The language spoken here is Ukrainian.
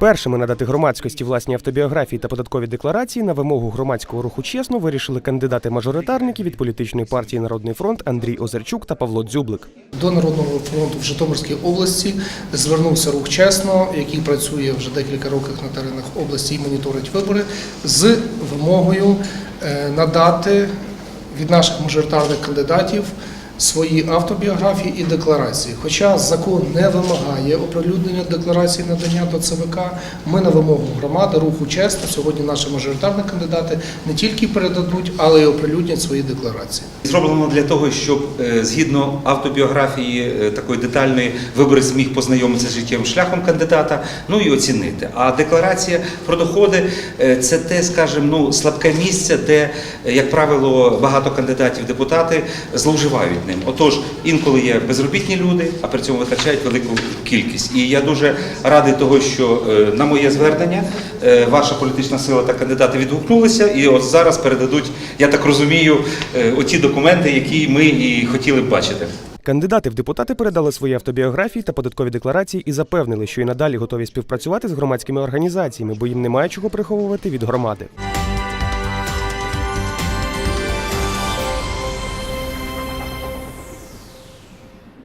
Першими надати громадськості власні автобіографії та податкові декларації на вимогу громадського руху чесно вирішили кандидати-мажоритарники від політичної партії Народний фронт Андрій Озерчук та Павло Дзюблик. До Народного фронту в Житомирській області звернувся рух чесно, який працює вже декілька років на теренах області і моніторить вибори, з вимогою е, надати від наших мажоритарних кандидатів свої автобіографії і декларації. Хоча закон не вимагає оприлюднення декларації надання до ЦВК, ми на вимогу громади руху чесно сьогодні наші мажоритарні кандидати не тільки передадуть, але й оприлюднять свої декларації. Зроблено для того, щоб е, згідно автобіографії е, такої детальної виборець зміг познайомитися з життєвим шляхом кандидата, ну і оцінити. А декларація про доходи е, це те, скажімо, ну слабке місце, де, як правило, багато кандидатів депутати зловживають ним. Отож, інколи є безробітні люди, а при цьому витрачають велику кількість. І я дуже радий того, що е, на моє звернення е, ваша політична сила та кандидати відгукнулися, і от зараз передадуть, я так розумію, е, оті документи, які ми і хотіли б бачити. Кандидати в депутати передали свої автобіографії та податкові декларації і запевнили, що і надалі готові співпрацювати з громадськими організаціями, бо їм немає чого приховувати від громади.